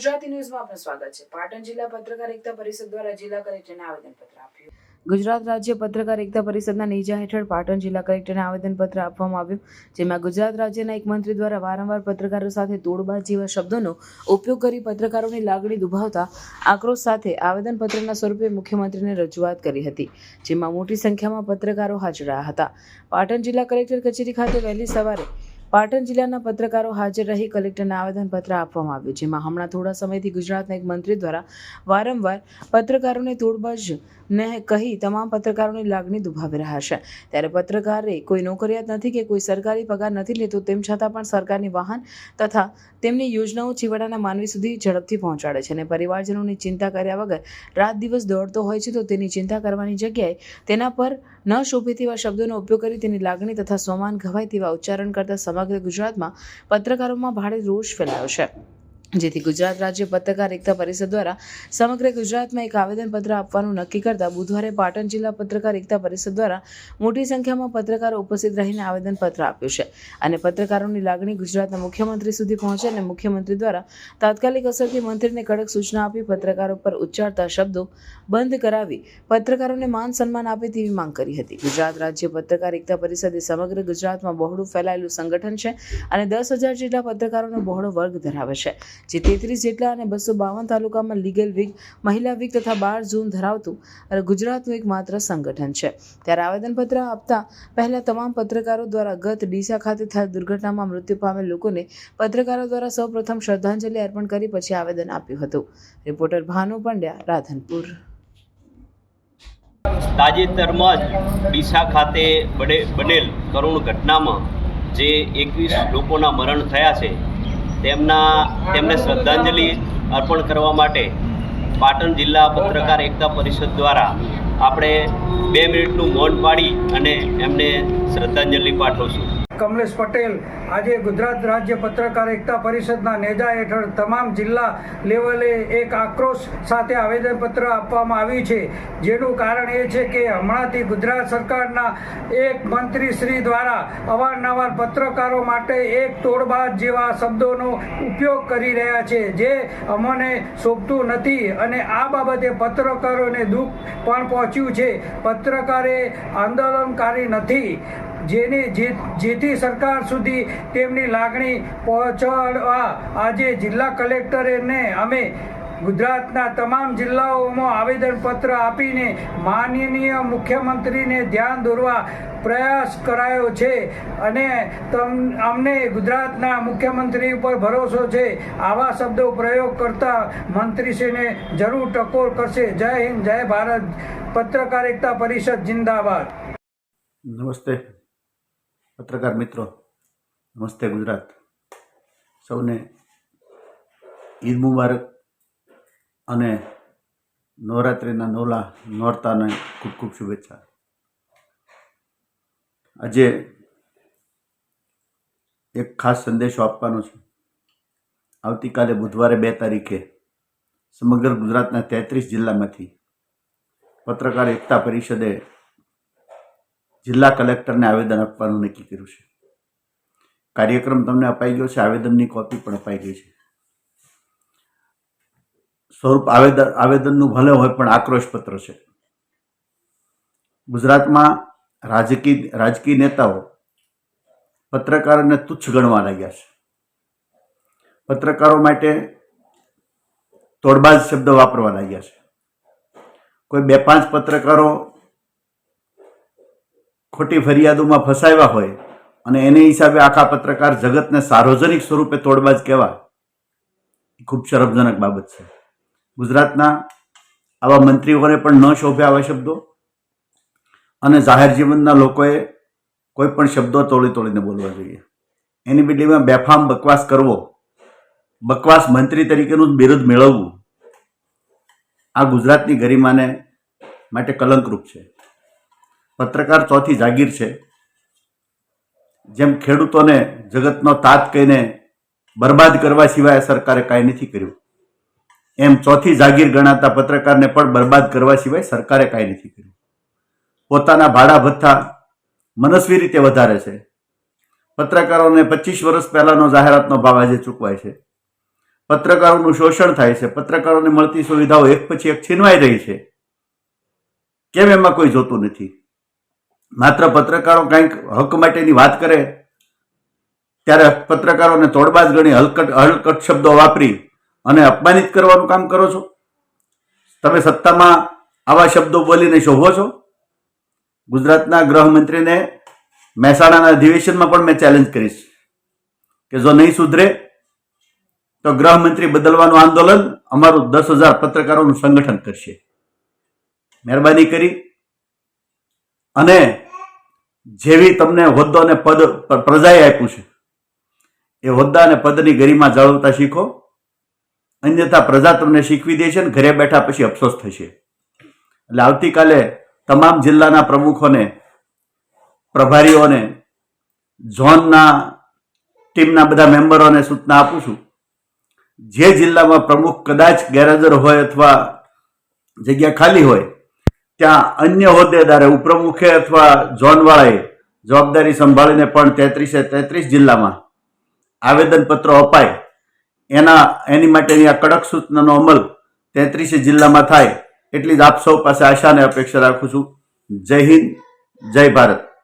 ગુજરાતી ન્યૂઝમાં આપનું સ્વાગત છે. પાટણ જિલ્લા પત્રકાર એકતા પરિષદ દ્વારા જિલ્લા કલેક્ટરને આવેદનપત્ર આપ્યું. ગુજરાત રાજ્ય પત્રકાર એકતા પરિષદના નેજા હેઠળ પાટણ જિલ્લા કલેક્ટરને આવેદનપત્ર આપવામાં આવ્યું, જેમાં ગુજરાત રાજ્યના એક મંત્રી દ્વારા વારંવાર પત્રકારો સાથે તોડબાજ જેવા શબ્દોનો ઉપયોગ કરી પત્રકારોની લાગણી દુભાવતા આક્રોશ સાથે આવેદનપત્રના સ્વરૂપે મુખ્યમંત્રીને રજૂઆત કરી હતી, જેમાં મોટી સંખ્યામાં પત્રકારો હાજર હતા. પાટણ જિલ્લા કલેક્ટર કચેરી ખાતે વહેલી સવારે પાટણ જિલ્લાના પત્રકારો હાજર રહી કલેક્ટરને આવેદનપત્ર આપવામાં આવ્યું, જેમાં હમણાં થોડા સમયથી ગુજરાતના એક મંત્રી દ્વારા વારંવાર પત્રકારોને તોડબાજ ને કહી તમામ પત્રકારોની લાગણી દુભાવી રહ્યા છે. ત્યારે પત્રકારે કોઈ નોકરિયાત નથી કે કોઈ સરકારી પગાર નથી લેતો, તેમ છતાં પણ સરકારની વાહન તથા તેમની યોજનાઓ છેવાડાના માનવી સુધી ઝડપથી પહોંચાડે છે અને પરિવારજનોની ચિંતા કર્યા વગર રાત દિવસ દોડતો હોય છે તો તેની ચિંતા કરવાની જગ્યાએ તેના પર ન શોભે તેવા શબ્દોનો ઉપયોગ કરી તેની લાગણી તથા સોમાન ઘવાય તેવા ઉચ્ચારણ કરતા સમગ્ર ગુજરાતમાં પત્રકારોમાં ભારે રોષ ફેલાયો છે. જેથી ગુજરાત રાજ્ય પત્રકાર એકતા પરિષદ દ્વારા સમગ્ર ગુજરાતમાં એક આવેદનપત્ર આપવાનું નક્કી કરતા બુધવારે પાટણ જિલ્લા પત્રકાર એકતા પરિષદ દ્વારા મોટી સંખ્યામાં પત્રકારો ઉપસ્થિત રહીને આવેદનપત્ર આપ્યું છે અને પત્રકારોની લાગણી ગુજરાતના મુખ્યમંત્રી સુધી પહોંચે અને મુખ્યમંત્રી દ્વારા તાત્કાલિક અસરથી મંત્રીને કડક સૂચના આપી પત્રકારો પર ઉચ્ચારતા શબ્દો બંધ કરાવી પત્રકારોને માન સન્માન આપે તેવી માંગ કરી હતી. ગુજરાત રાજ્ય પત્રકાર એકતા પરિષદે સમગ્ર ગુજરાતમાં બહોળું ફેલાયેલું સંગઠન છે અને દસ હજાર જેટલા પત્રકારોનો બહોળો વર્ગ ધરાવે છે. જે તેત્રીસ જેટલા અને બસો બાવન તાલુકામાં લીગલ વીક મહિલા વીક તથા બાર ઝોન ધરાવતું ગુજરાતનું એકમાત્ર સંગઠન છે. ત્યારે આવેદનપત્ર આપતા પહેલાં તમામ પત્રકારો દ્વારા ગત ડીસા ખાતે થયેલ દુર્ઘટનામાં મૃત્યુ પામેલ લોકોને પત્રકારો દ્વારા સૌપ્રથમ શ્રદ્ધાંજલિ અર્પણ કરી પછી આવેદન આપ્યું હતું. રિપોર્ટર ભાનુ પંડ્યા, રાધનપુર. તાજેતરમાં જ ડીસા ખાતે બને બનેલ કરુણ ઘટનામાં જે એકવીસ લોકોના મરણ થયા છે તેમના તેમને શ્રદ્ધાંજલિ અર્પણ કરવા માટે પાટણ જિલ્લા પત્રકાર એકતા પરિષદ દ્વારા આપણે બે મિનિટનું મૌન પાડી અને એમને શ્રદ્ધાંજલિ પાઠવશું. કમલેશ પટેલ. આજે ગુજરાત રાજ્ય પત્રકાર એકતા પરિષદના નેજા હેઠળ તમામ જિલ્લા લેવલે એક આક્રોશ સાથે આવેદનપત્ર આપવામાં આવ્યું છે. જેનું કારણ એ છે કે હમણાંથી ગુજરાત સરકારના એક મંત્રી શ્રી દ્વારા અવારનવાર પત્રકારો માટે એક તોડબાજ જેવા શબ્દોનો ઉપયોગ કરી રહ્યા છે, જે અમને શોભતું નથી અને આ બાબતે પત્રકારોને દુઃખ પણ પહોંચ્યું છે. પત્રકારે આંદોલનકારી નથી. જેની જે- જેથી સરકાર સુધી તેમની લાગણી પહોંચાડવા આજે જિલ્લા કલેક્ટરને અમે ગુજરાતના તમામ જિલ્લાઓમાં આવેદનપત્ર આપીને માનનીય મુખ્યમંત્રીને ધ્યાન દોરવા પ્રયાસ કરાયો છે અને તમ, અમને ગુજરાતના મુખ્યમંત્રી ઉપર ભરોસો છે. આવા શબ્દો પ્રયોગ કરતા મંત્રીશ્રીને જરૂર ટકોર કરશે. જય હિન્દ, જય ભારત. પત્રકારિતા પરિષદ જિંદાબાદ. નમસ્તે. પત્રકાર મિત્રો, નમસ્તે ગુજરાત. સૌને ઈદ મુબારક અને નવરાત્રિના નવલા નોરતાને ખૂબ ખૂબ શુભેચ્છા. આજે એક ખાસ સંદેશો આપવાનો છે. આવતીકાલે બુધવારે બે તારીખે સમગ્ર ગુજરાતના તેત્રીસ જિલ્લામાંથી પત્રકાર એકતા પરિષદે જિલ્લા કલેક્ટરને આવેદન આપવાનું નક્કી કર્યું છે. કાર્યક્રમ તમને અપાઈ ગયો છે, આવેદનની કોપી પણ અપાઈ ગઈ છે. સ્વરૂપ આવેદન, આવેદનનું ભલે હોય પણ આક્રોશ પત્ર છે. ગુજરાતમાં રાજકીય રાજકીય નેતાઓ પત્રકારોને તુચ્છ ગણવા લાગ્યા છે. પત્રકારો માટે તોડબાજ શબ્દ વાપરવા લાગ્યા છે. કોઈ બે પાંચ પત્રકારો ખોટી ફરિયાદોમાં ફસાયા હોય અને એને હિસાબે આખા પત્રકાર જગતને સાર્વજનિક સ્વરૂપે તોડબાજ કહેવા ખૂબ શરમજનક બાબત છે. ગુજરાતના આવા મંત્રીઓને પણ ન શોભે આવા શબ્દો અને જાહેર જીવનના લોકોએ કોઈ પણ શબ્દો તોડી તોડીને બોલવા જોઈએ. એની બદલીમાં બેફામ બકવાસ કરવો, બકવાસ મંત્રી તરીકેનું બિરુદ મેળવવું આ ગુજરાતની ગરિમાને માટે કલંકરૂપ છે. પત્રકાર ચોથી જાગીર છે. જેમ ખેડૂતોને જગતનો તાત કહીને બરબાદ કરવા સિવાય સરકારે કાંઈ નથી કર્યું. એમ ચોથી જાગીર ગણાતા પત્રકારને પણ બરબાદ કરવા સિવાય સરકારે કાંઈ નથી કર્યું. પોતાના ભાડા ભથ્થા મનસ્વી રીતે વધારે છે. પત્રકારોને પચીસ વર્ષ પહેલાનો જાહેરાતનો ભાવ આજે ચૂકવાય છે. પત્રકારોનું શોષણ થાય છે. પત્રકારોને મળતી સુવિધાઓ એક પછી એક છીનવાઈ રહી છે. કેમ એમાં કોઈ જોતું નથી? માત્ર પત્રકારો કંઈક હક માટેની વાત કરે, ત્યારે પત્રકારોને તોડબાજ ગણી હલકટ હલકટ શબ્દો વાપરી અને અપમાનિત કરવાનું કામ કરો છો? તમે સત્તામાં આવા શબ્દો બોલીને શોભો છો? ગુજરાતના ગૃહમંત્રીને મહેસાણાના અધિવેશનમાં પણ મેં ચેલેન્જ કરીશ કે જો નહીં સુધરે, તો ગૃહમંત્રી બદલવાનું આંદોલન અમારું દસ હજાર પત્રકારોનું સંગઠન કરશે. મહેરબાની કરી. અને જેવી તમને હોદ્દો અને પદ પ્રજાએ આપ્યું છે, એ હોદ્દા અને પદની ગરિમા જાળવતા શીખો, અન્યથા પ્રજા તમને શીખવી દે છે ને ઘરે બેઠા પછી અફસોસ થશે. એટલે આવતીકાલે તમામ જિલ્લાના પ્રમુખોને, પ્રભારીઓને, ઝોનના ટીમના બધા મેમ્બરોને સૂચના આપું છું, જે જિલ્લામાં પ્રમુખ કદાચ ગેરહાજર હોય અથવા જગ્યા ખાલી હોય ત્યાં અન્ય હોદ્દેદારે ઉપપ્રમુખે અથવા ઝોનવાળાએ જવાબદારી સંભાળીને પણ તેત્રીસે તેત્રીસ જિલ્લામાં આવેદનપત્રો અપાય. એના, એની માટેની આ કડક સૂચનાનો અમલ તેત્રીસે જિલ્લામાં થાય એટલી જ આપ સૌ પાસે આશાને અપેક્ષા રાખું છું. જય હિન્દ, જય ભારત.